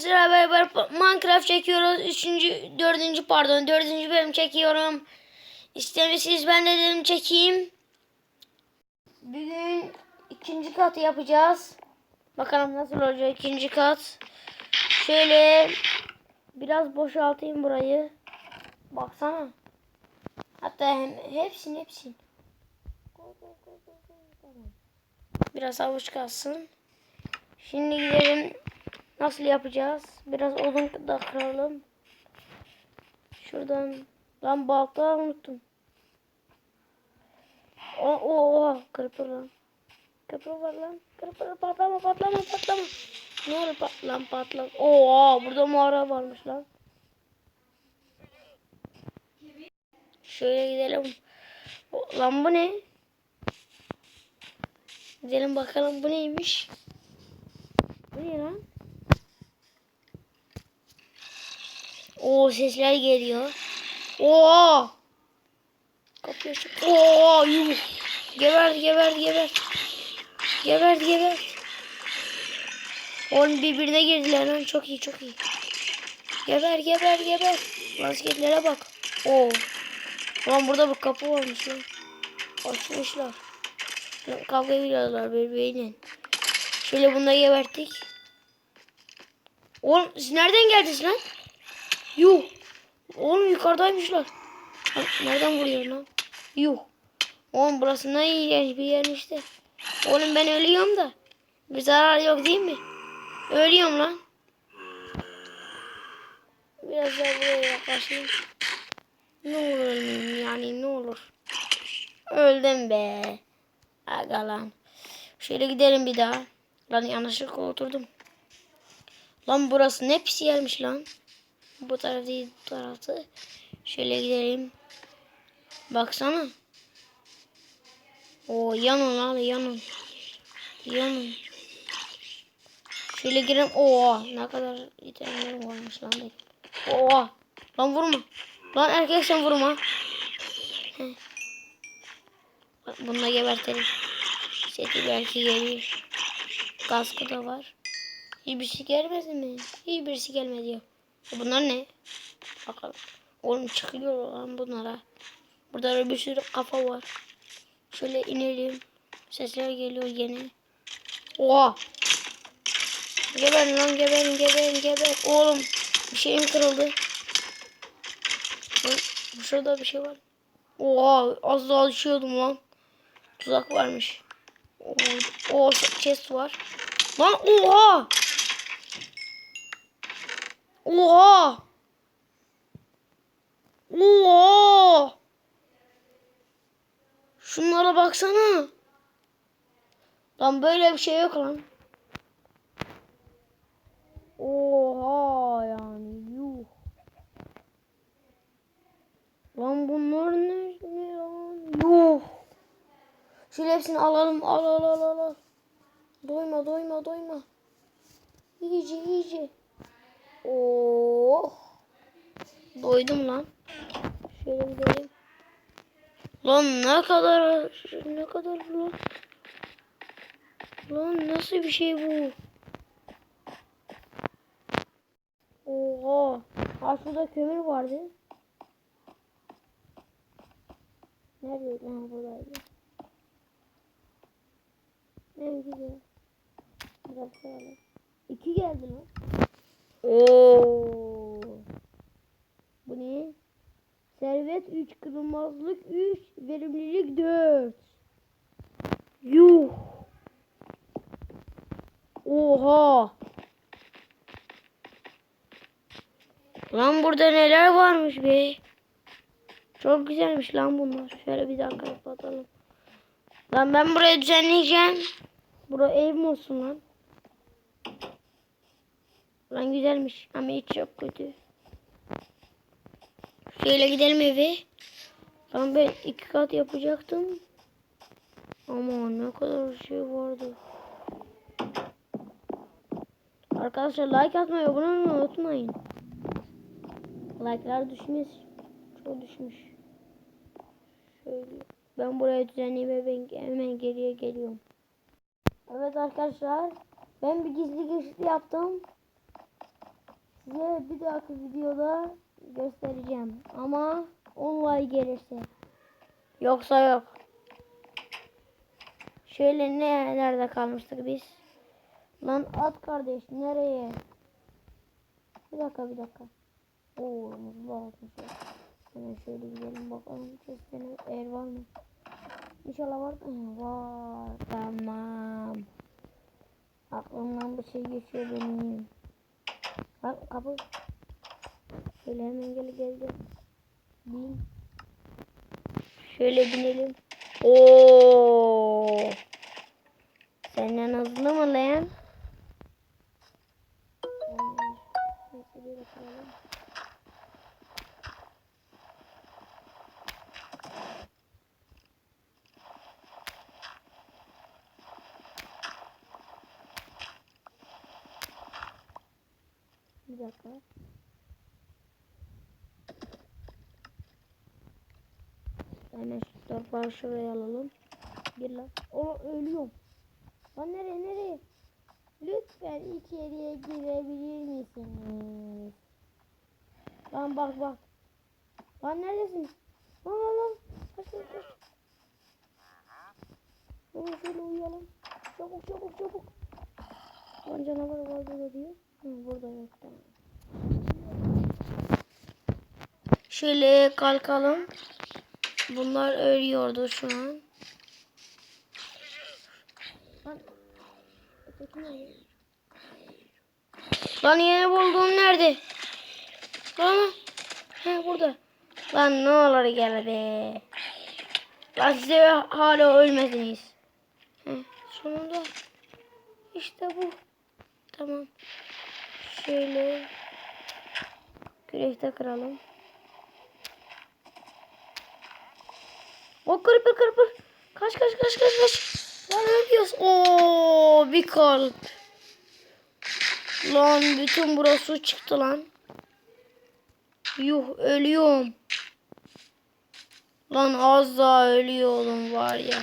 Sıra beraber Minecraft çekiyoruz. Üçüncü, dördüncü pardon dördüncü bölüm çekiyorum. İstemişsiniz ben de dedim çekeyim. Bugün ikinci katı yapacağız. Bakalım nasıl olacak ikinci kat. Şöyle biraz boşaltayım burayı. Baksana. Hatta hem, hepsini hepsini. Biraz avuç kalsın. Şimdi gidelim. Nasıl yapacağız? Biraz odun da kıralım. Şuradan. Lan balta unuttum. O o o kırpır lan. Kırpır var lan. Kırpır patlama patlama patlama. Ne olur pat lan patla. Oo burada mağara varmış lan. Şöyle gidelim. Lan bu ne? Gidelim bakalım bu neymiş. Bu ne lan? Oo sesler geliyor. Oo! Kapıyı açık. Oo yuh. Geber geber geber. Geber geber. Oğlum birbirine girdiler lan çok iyi çok iyi. Geber geber geber. Basketlere bak. Oo. Ulan burada bir kapı varmış lan. Açmışlar. Kavga ediyorlar birbiriyle. Şöyle da geberttik. Oğlum siz nereden geldiniz lan? Yuh. Oğlum yukarıdaymışlar. Nereden vuruyor lan? Yuh. Oğlum burası ne iğrenç bir yermiş de. Oğlum ben ölüyorum da. Bir zarar yok değil mi? Ölüyorum lan. Biraz daha buraya yaklaşayım. Ne olur yani ne olur. Öldüm be. Aga lan. Şöyle gidelim bir daha. Lan yanlışlıkla oturdum. Lan burası ne pis yermiş lan. Bu taraf değil bu tarafı. Şöyle gidelim. Baksana. O yanın lan yanın. Yanın. Şöyle girelim. Oo ne kadar itemlerim varmış lan. Oo. Lan vurma. Lan erkek sen vurma. Heh. Bununla gebertelim. Seti belki geliyor. Kaskı da var. Hiçbirisi gelmedi mi? Hiçbirisi gelmedi yok. Bunlar ne? Bakalım. Oğlum çıkıyor lan bunlara. Burada da bir sürü kafa var. Şöyle inelim. Sesler geliyor gene. Oha. Geberin lan geberin geberin geber. Oğlum bir şeyim kırıldı. Şurada bir şey var. Oha az daha düşüyordum lan. Tuzak varmış. Oo, o chest var. Lan oha. Oha. Oha. Şunlara baksana. Lan böyle bir şey yok lan. Oha yani yuh. Lan bunlar ne, ne lan? Yuh. Şöyle hepsini alalım. Al al al al. Doyma doyma doyma. İyice iyice. Oh. Doydum lan. Şöyle gidelim. Lan ne kadar ne kadar lan. Lan nasıl bir şey bu? Oha. Ha şurada kömür vardı. Nerede? Ha buradaydı. Ne gidiyor? Biraz sonra. İki geldi lan. Oo. Bu ne? Servet 3, kırılmazlık 3, verimlilik 4. Yuh. Oha. Lan burada neler varmış be. Çok güzelmiş lan bunlar. Şöyle bir dakika kapatalım. Lan ben burayı düzenleyeceğim. Bura ev mi olsun lan? Lan güzelmiş ama hiç çok kötü. Şöyle gidelim eve. Ben ben iki kat yapacaktım. Ama ne kadar şey vardı. Arkadaşlar like atmayı, abone olmayı unutmayın. Like'lar düşmüş. Çok düşmüş. Şöyle. Ben buraya düzenleyeyim ve ben hemen geriye geliyorum. Evet arkadaşlar. Ben bir gizli geçit yaptım. Size bir dahaki videoda göstereceğim. Ama online gelirse. Yoksa yok. Şöyle ne nerede kalmıştık biz? Lan at kardeş nereye? Bir dakika bir dakika. Oo muzlu atmış. Hemen şöyle gidelim bakalım. Chest'te eğer var mı? İnşallah var. Var. Tamam. Aklımdan bir şey geçiyor benim. Bak kapı. Şöyle hemen gel gel gel. Bin. Şöyle binelim. Oo. Dakika. Hemen şu torpağı şuraya alalım. Gir lan. O ölüyorum. Lan nereye nereye? Lütfen içeriye girebilir misiniz? Lan bak bak. Lan neredesin? Lan lan lan. Kaç kaç kaç. Şöyle uyuyalım. Çabuk çabuk çabuk. Lan canavar var burada diyor. Burada yok. Şöyle kalkalım. Bunlar ölüyordu şu an. Lan, yeni bulduğum nerede? Lan he burada. Lan ne olur gel be. Lan size hala ölmediniz. He, sonunda işte bu. Tamam. Şöyle kürekte kıralım. O kırpır kırpır. Kaç kaç kaç kaç kaç. Lan ölüyoruz. Oo bir kalp. Lan bütün burası çıktı lan. Yuh ölüyorum. Lan az daha ölüyordum var ya.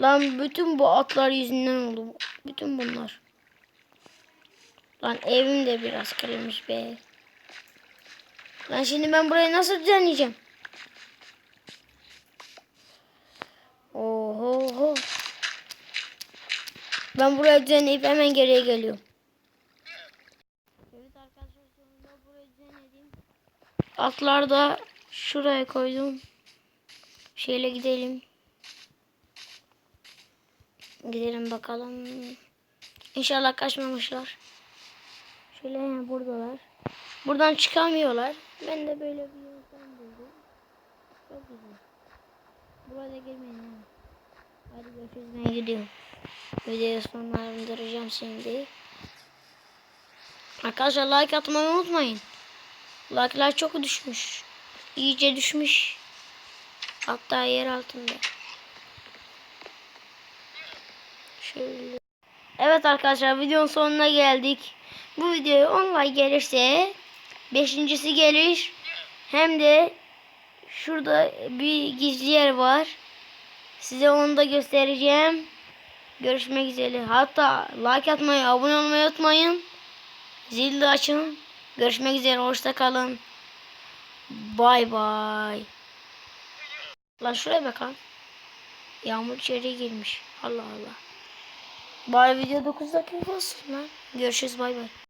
Lan bütün bu atlar yüzünden oldu. Bütün bunlar. Lan evim de biraz kırılmış be. Lan şimdi ben burayı nasıl düzenleyeceğim? Oho. Ben buraya düzenleyip hemen geriye geliyorum. Evet arkadaşlar burayı düzenledim. Atlar da şuraya koydum. Şeyle gidelim. Gidelim bakalım. İnşallah kaçmamışlar. Şöyle he, buradalar. Buradan çıkamıyorlar. Ben de böyle bir yöntem buldum. Çok güzel. Burada girmeyin ha. Hadi görüşürüz ben gidiyorum. Videoyu sonlandıracağım şimdi. Arkadaşlar like atmayı unutmayın. Like'lar çok düşmüş. İyice düşmüş. Hatta yer altında. Şöyle. Evet arkadaşlar videonun sonuna geldik. Bu videoya 10 like gelirse beşincisi gelir. Hem de şurada bir gizli yer var. Size onu da göstereceğim. Görüşmek üzere. Hatta like atmayı, abone olmayı unutmayın. Zil de açın. Görüşmek üzere. Hoşça kalın. Bay bay. Lan şuraya bakalım. Yağmur içeri girmiş. Allah Allah. Bari video 9 dakika olsun lan. Görüşürüz bay bay.